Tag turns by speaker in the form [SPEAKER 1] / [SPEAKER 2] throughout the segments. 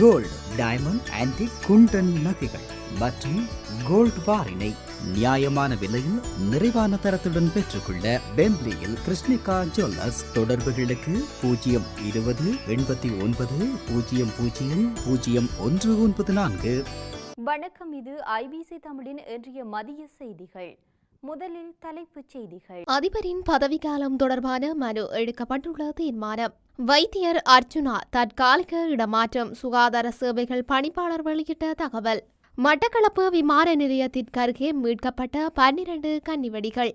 [SPEAKER 1] gold diamond antique குண்டன் நகைகள் மற்றும் gold பாரினை நியாயமான விலையில் நிறைவான தரத்துடன் பெற்றுக்கொள்ள பெம்பிளியில் கிருஷ்ணிகா ஜுவல்லர்ஸ் தொடர்புகளுக்கு பூஜ்ஜியம் இருபது எண்பத்தி ஒன்பது பூஜ்ஜியம் பூஜ்ஜியம் பூஜ்ஜியம் ஒன்று ஒன்பது நான்கு
[SPEAKER 2] வணக்கம் இது ஐபிசி தமிழின் இன்றைய மதிய செய்திகள் முதலில் தலைப்புச் செய்திகள்
[SPEAKER 3] அதிபரின் பதவிக்காலம் தொடர்பான மனு எடுக்கப்பட்டுள்ள தீர்மானம் வைத்தியர் அர்ஜுனா தற்காலிக இடமாற்றம் சுகாதார சேவைகள் பணிப்பாளர் வெளியிட்ட தகவல் மட்டக்களப்பு விமான நிலையத்திற்கருகே மீட்கப்பட்ட பன்னிரண்டு கன்னிவெடிகள்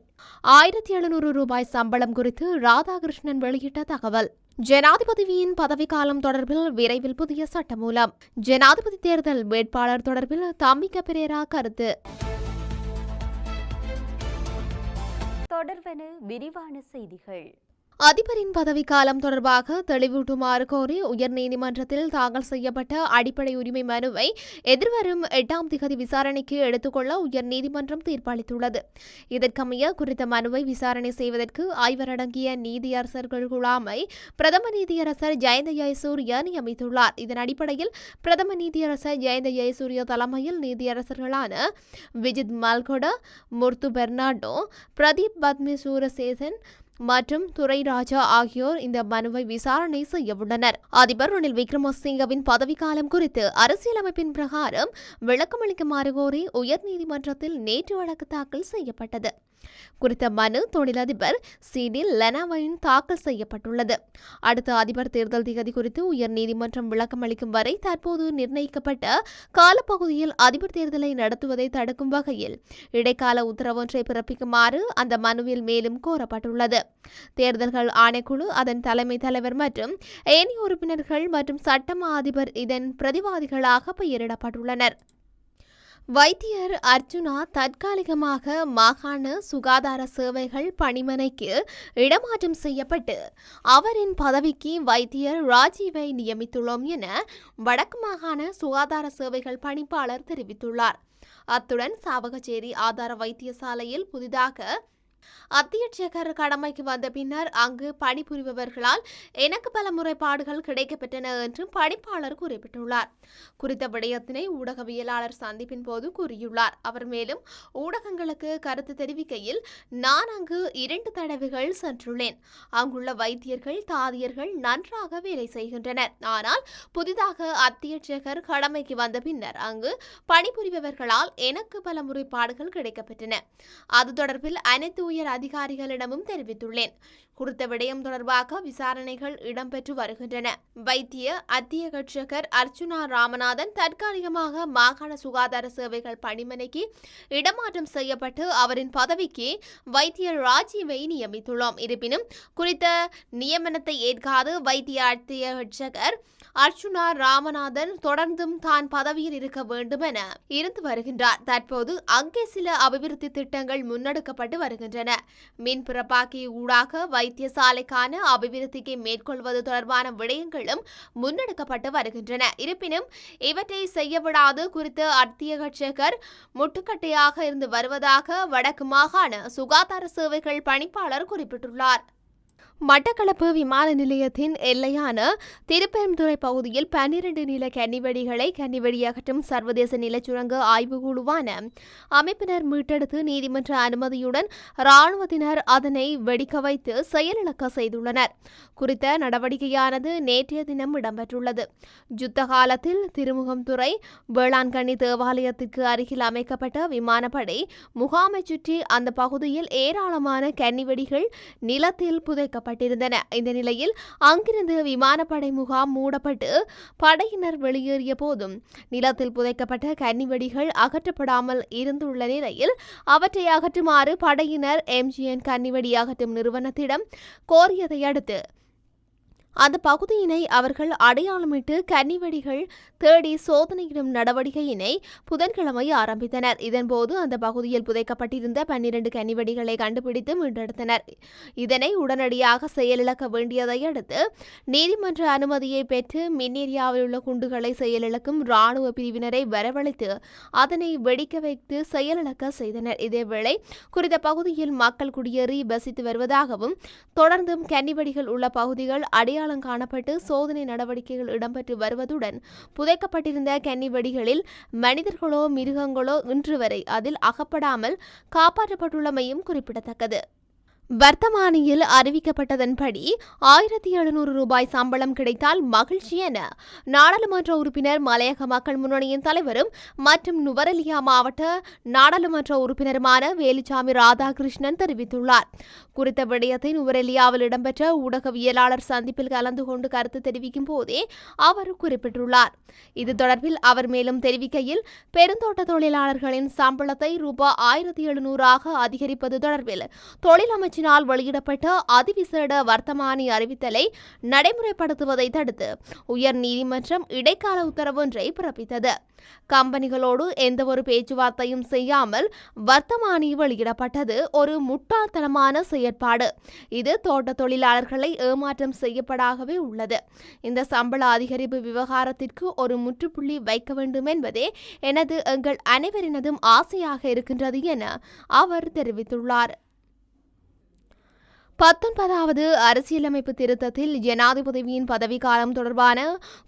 [SPEAKER 3] ஆயிரத்தி எழுநூறு ரூபாய் சம்பளம் குறித்து ராதாகிருஷ்ணன் வெளியிட்ட தகவல் ஜனாதிபதியின் பதவிக்காலம் தொடர்பில் விரைவில் புதிய சட்டமூலம் ஜனாதிபதி தேர்தல் வேட்பாளர் தொடர்பில் தம்பிக்க பிரேரா கருத்து
[SPEAKER 2] தொடர்வென விரிவான செய்திகள்
[SPEAKER 3] அதிபரின் பதவிக்காலம் தொடர்பாக தெளிவூட்டுமாறு கோரி உயர்நீதிமன்றத்தில் தாக்கல் செய்யப்பட்ட அடிப்படை உரிமை மனுவை எதிர்வரும் எட்டாம் திகதி விசாரணைக்கு எடுத்துக்கொள்ள உயர்நீதிமன்றம் தீர்ப்பளித்துள்ளது இதற்கமைய குறித்த மனுவை விசாரணை செய்வதற்கு ஆய்வரடங்கிய நீதியரசர்கள் குழாமை பிரதம நீதியரசர் ஜெயந்த ஜெயசூரிய நியமித்துள்ளார் இதன் அடிப்படையில் பிரதம நீதியரசர் ஜெயந்த ஜெயசூரிய தலைமையில் நீதியரசர்களான விஜித் மல்கொட முர்து பெர்னாடோ பிரதீப் பத்மி சூரசேசன் மற்றும் துரைராஜா ஆகியோர் இந்த மனுவை விசாரணை செய்யவுள்ளனர் அதிபர் ரணில் விக்ரமசிங்கவின் பதவிக்காலம் குறித்து அரசியலமைப்பின் பிரகாரம் விளக்கமளிக்குமாறு கோரி உயர்நீதிமன்றத்தில் நேற்று வழக்கு தாக்கல் செய்யப்பட்டது குறித்த மனு தொழிலதிபர் சீனில் டி லெனாவையும் தாக்கல் செய்யப்பட்டுள்ளது அடுத்த அதிபர் தேர்தல் திகதி குறித்து உயர்நீதிமன்றம் விளக்கம் அளிக்கும் வரை தற்போது நிர்ணயிக்கப்பட்ட காலப்பகுதியில் அதிபர் தேர்தலை நடத்துவதை தடுக்கும் வகையில் இடைக்கால உத்தரவொன்றை பிறப்பிக்குமாறு அந்த மனுவில் மேலும் கோரப்பட்டுள்ளது தேர்தல்கள் ஆணைக்குழு அதன் தலைமை தலைவர் மற்றும் ஏனி உறுப்பினர்கள் மற்றும் சட்டமா அதிபர் இதன் பிரதிவாதிகளாக பெயரிடப்பட்டுள்ளனர் வைத்தியர் அர்ஜுனா தற்காலிகமாக மாகாண சுகாதார சேவைகள் பணிமனைக்கு இடமாற்றம் செய்யப்பட்டு அவரின் பதவிக்கு வைத்தியர் ராஜீவை நியமித்துள்ளோம் என வடக்கு மாகாண சுகாதார சேவைகள் பணிப்பாளர் தெரிவித்துள்ளார் அத்துடன் சாவகச்சேரி ஆதார வைத்தியசாலையில் புதிதாக அத்தியட்சகர் கடமைக்கு வந்த பின்னர் அங்கு பணிபுரிபவர்களால் எனக்கு பல முறைப்பாடுகள் கிடைக்கப்பெற்றன என்றும் பணிப்பாளர் குறிப்பிட்டுள்ளார் குறித்த விடயத்தினை ஊடகவியலாளர் சந்திப்பின் போது கூறியுள்ளார் அவர் மேலும் ஊடகங்களுக்கு கருத்து தெரிவிக்கையில் நான் அங்கு இரண்டு தடவைகள் சென்றுள்ளேன் அங்குள்ள வைத்தியர்கள் தாதியர்கள் நன்றாக வேலை செய்கின்றனர் ஆனால் புதிதாக அத்தியட்சகர் கடமைக்கு வந்த பின்னர் அங்கு பணிபுரிபவர்களால் எனக்கு பல முறைப்பாடுகள் கிடைக்கப்பெற்றன அது தொடர்பில் அனைத்து உயர் அதிகாரிகளிடமும் தெரிவித்துள்ளேன் குறித்த விடயம் தொடர்பாக விசாரணைகள் இடம்பெற்று வருகின்றன வைத்திய கட்சகர் அர்ச்சுனா ராமநாதன் தற்காலிகமாக மாகாண சுகாதார சேவைகள் பணிமனைக்கு இடமாற்றம் செய்யப்பட்டு அவரின் பதவிக்கு வைத்தியர் ராஜீவை நியமித்துள்ளோம் இருப்பினும் குறித்த நியமனத்தை ஏற்காது வைத்திய கட்சகர் அர்ச்சுனா ராமநாதன் தொடர்ந்தும் தான் பதவியில் இருக்க வேண்டும் என இருந்து வருகின்றார் தற்போது அங்கே சில அபிவிருத்தி திட்டங்கள் முன்னெடுக்கப்பட்டு வருகின்றன மின் பிறப்பாக்கி ஊடாக வைத்தியசாலைக்கான அபிவிருத்திக்கு மேற்கொள்வது தொடர்பான விடயங்களும் முன்னெடுக்கப்பட்டு வருகின்றன இருப்பினும் இவற்றை குறித்த அத்திய கட்சகர் முட்டுக்கட்டையாக இருந்து வருவதாக வடக்கு மாகாண சுகாதார சேவைகள் பணிப்பாளர் குறிப்பிட்டுள்ளார் மட்டக்களப்பு விமான நிலையத்தின் எல்லையான திருப்பெருந்துறை பகுதியில் பன்னிரண்டு நில கன்னிவெடிகளை கன்னிவெடி அகற்றும் சர்வதேச நிலச்சுரங்க ஆய்வு குழுவான அமைப்பினர் மீட்டெடுத்து நீதிமன்ற அனுமதியுடன் இராணுவத்தினர் அதனை வெடிக்க வைத்து செயலிழக்க செய்துள்ளனர் குறித்த நடவடிக்கையானது நேற்றைய தினம் இடம்பெற்றுள்ளது யுத்த காலத்தில் திருமுகம்துறை வேளாண்கண்ணி தேவாலயத்திற்கு அருகில் அமைக்கப்பட்ட விமானப்படை முகாமை சுற்றி அந்த பகுதியில் ஏராளமான கன்னிவெடிகள் நிலத்தில் புதைக்கப்பட்டன செய்யப்பட்டிருந்தன இந்த நிலையில் அங்கிருந்து விமானப்படை முகாம் மூடப்பட்டு படையினர் வெளியேறிய போதும் நிலத்தில் புதைக்கப்பட்ட கன்னிவெடிகள் அகற்றப்படாமல் இருந்துள்ள நிலையில் அவற்றை அகற்றுமாறு படையினர் எம்ஜிஎன் கன்னிவெடி அகற்றும் நிறுவனத்திடம் கோரியதை அடுத்து அந்த பகுதியினை அவர்கள் அடையாளமிட்டு கன்னிவெடிகள் தேடி சோதனையிடும் நடவடிக்கையினை புதன்கிழமை ஆரம்பித்தனர் இதன்போது அந்த பகுதியில் புதைக்கப்பட்டிருந்த பன்னிரண்டு கன்னிவெடிகளை கண்டுபிடித்து மீண்டெடுத்தனர் இதனை உடனடியாக செயலிழக்க வேண்டியதை அடுத்து நீதிமன்ற அனுமதியை பெற்று மின்னேரியாவில் உள்ள குண்டுகளை செயலிழக்கும் ராணுவ பிரிவினரை வரவழைத்து அதனை வெடிக்க வைத்து செயலிழக்க செய்தனர் இதேவேளை குறித்த பகுதியில் மக்கள் குடியேறி வசித்து வருவதாகவும் தொடர்ந்தும் கன்னிவெடிகள் உள்ள பகுதிகள் அடையாள அடையாளம் காணப்பட்டு சோதனை நடவடிக்கைகள் இடம்பெற்று வருவதுடன் புதைக்கப்பட்டிருந்த கன்னி வெடிகளில் மனிதர்களோ மிருகங்களோ இன்று வரை அதில் அகப்படாமல் காப்பாற்றப்பட்டுள்ளமையும் குறிப்பிடத்தக்கது வர்த்தமானியில் அறிவிக்கப்பட்டதன்படி ஆயிரத்தி எழுநூறு ரூபாய் சம்பளம் கிடைத்தால் மகிழ்ச்சி என நாடாளுமன்ற உறுப்பினர் மலையக மக்கள் முன்னணியின் தலைவரும் மற்றும் நுவரலியா மாவட்ட நாடாளுமன்ற உறுப்பினருமான வேலுச்சாமி ராதாகிருஷ்ணன் தெரிவித்துள்ளார் குறித்த விடயத்தை நுவரெலியாவில் இடம்பெற்ற ஊடகவியலாளர் சந்திப்பில் கலந்து கொண்டு கருத்து தெரிவிக்கும் போதே அவர் குறிப்பிட்டுள்ளார் இது தொடர்பில் அவர் மேலும் தெரிவிக்கையில் பெருந்தோட்ட தொழிலாளர்களின் சம்பளத்தை ரூபாய் ஆயிரத்தி எழுநூறாக அதிகரிப்பது தொடர்பில் தொழிலமைச்சர் அரசினால் வெளியிடப்பட்ட அதிவிசேட வர்த்தமானி அறிவித்தலை நடைமுறைப்படுத்துவதை தடுத்து உயர்நீதிமன்றம் இடைக்கால உத்தரவொன்றை பிறப்பித்தது கம்பெனிகளோடு எந்தவொரு பேச்சுவார்த்தையும் செய்யாமல் வர்த்தமானி வெளியிடப்பட்டது ஒரு முட்டாள்தனமான செயற்பாடு இது தோட்ட தொழிலாளர்களை ஏமாற்றம் செய்யப்படாகவே உள்ளது இந்த சம்பள அதிகரிப்பு விவகாரத்திற்கு ஒரு முற்றுப்புள்ளி வைக்க வேண்டும் என்பதே எனது எங்கள் அனைவரினதும் ஆசையாக இருக்கின்றது என அவர் தெரிவித்துள்ளார் பத்தொன்பதாவது அரசியலமைப்பு திருத்தத்தில் ஜனாதிபதியின் பதவிக்காலம் தொடர்பான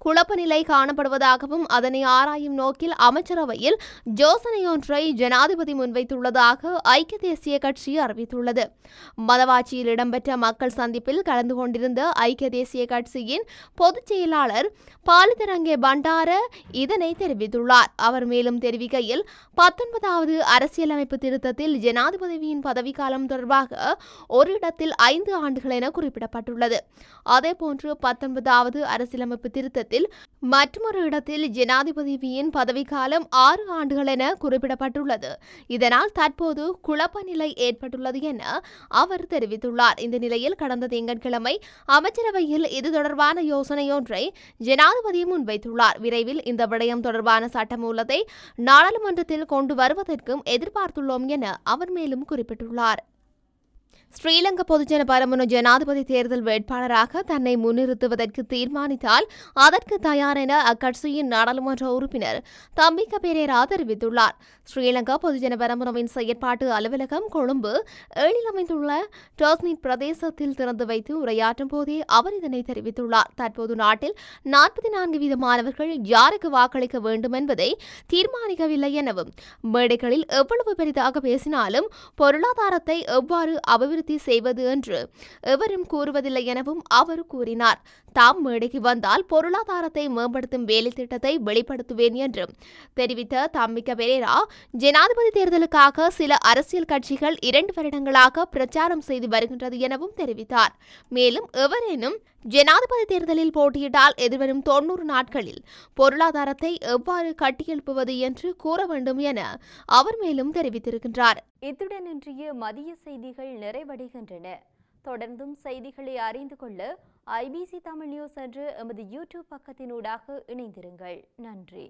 [SPEAKER 3] குழப்ப நிலை காணப்படுவதாகவும் அதனை ஆராயும் நோக்கில் அமைச்சரவையில் ஜோசனையொன்றை ஜனாதிபதி முன்வைத்துள்ளதாக ஐக்கிய தேசிய கட்சி அறிவித்துள்ளது மதவாச்சியில் இடம்பெற்ற மக்கள் சந்திப்பில் கலந்து கொண்டிருந்த ஐக்கிய தேசிய கட்சியின் பொதுச் செயலாளர் பாலிதரங்கே பண்டார இதனை தெரிவித்துள்ளார் அவர் மேலும் தெரிவிக்கையில் பத்தொன்பதாவது அரசியலமைப்பு திருத்தத்தில் ஜனாதிபதியின் பதவிக்காலம் தொடர்பாக ஒரு இடத்தில் ஐந்து ஆண்டுகள் என குறிப்பிடப்பட்டுள்ளது அதேபோன்று பத்தொன்பதாவது அரசியலமைப்பு திருத்தத்தில் மற்றொரு இடத்தில் ஜனாதிபதியின் பதவிக்காலம் ஆறு ஆண்டுகள் என குறிப்பிடப்பட்டுள்ளது இதனால் தற்போது குழப்ப நிலை ஏற்பட்டுள்ளது என அவர் தெரிவித்துள்ளார் இந்த நிலையில் கடந்த திங்கட்கிழமை அமைச்சரவையில் இது தொடர்பான யோசனையொன்றை ஜனாதிபதி முன்வைத்துள்ளார் விரைவில் இந்த விடயம் தொடர்பான சட்டமூலத்தை நாடாளுமன்றத்தில் கொண்டு வருவதற்கும் எதிர்பார்த்துள்ளோம் என அவர் மேலும் குறிப்பிட்டுள்ளார் ஸ்ரீலங்கா பொதுஜன பரமனு ஜனாதிபதி தேர்தல் வேட்பாளராக தன்னை முன்னிறுத்துவதற்கு தீர்மானித்தால் அதற்கு தயார் என அக்கட்சியின் நாடாளுமன்ற உறுப்பினர் தம்பிக்க பேரேரா தெரிவித்துள்ளார் ஸ்ரீலங்கா பொதுஜன பரமுனவின் செயற்பாட்டு அலுவலகம் கொழும்பு ஏழில் அமைந்துள்ள டாஸ்மிட் பிரதேசத்தில் திறந்து வைத்து உரையாற்றும் போதே அவர் இதனை தெரிவித்துள்ளார் தற்போது நாட்டில் நாற்பத்தி நான்கு வீத மாணவர்கள் யாருக்கு வாக்களிக்க வேண்டும் என்பதை தீர்மானிக்கவில்லை எனவும் மேடைகளில் எவ்வளவு பெரிதாக பேசினாலும் பொருளாதாரத்தை எவ்வாறு அபிவிருத்தி நிவர்த்தி செய்வது என்று எவரும் கூறுவதில்லை எனவும் அவர் கூறினார் தாம் மேடைக்கு வந்தால் பொருளாதாரத்தை மேம்படுத்தும் வேலை திட்டத்தை வெளிப்படுத்துவேன் என்று தெரிவித்த தாமிக்க பெரேரா ஜனாதிபதி தேர்தலுக்காக சில அரசியல் கட்சிகள் இரண்டு வருடங்களாக பிரச்சாரம் செய்து வருகின்றது எனவும் தெரிவித்தார் மேலும் எவரேனும் ஜனாதிபதி தேர்தலில் போட்டியிட்டால் எதிர்வரும் தொன்னூறு நாட்களில் பொருளாதாரத்தை எவ்வாறு கட்டியெழுப்புவது என்று கூற வேண்டும் என அவர் மேலும் தெரிவித்திருக்கின்றார்
[SPEAKER 2] இத்துடன் இன்றைய மதிய செய்திகள் நிறைவடைகின்றன தொடர்ந்தும் செய்திகளை அறிந்து கொள்ள ஐபிசி தமிழ் நியூஸ் என்று எமது யூடியூப் பக்கத்தினூடாக இணைந்திருங்கள் நன்றி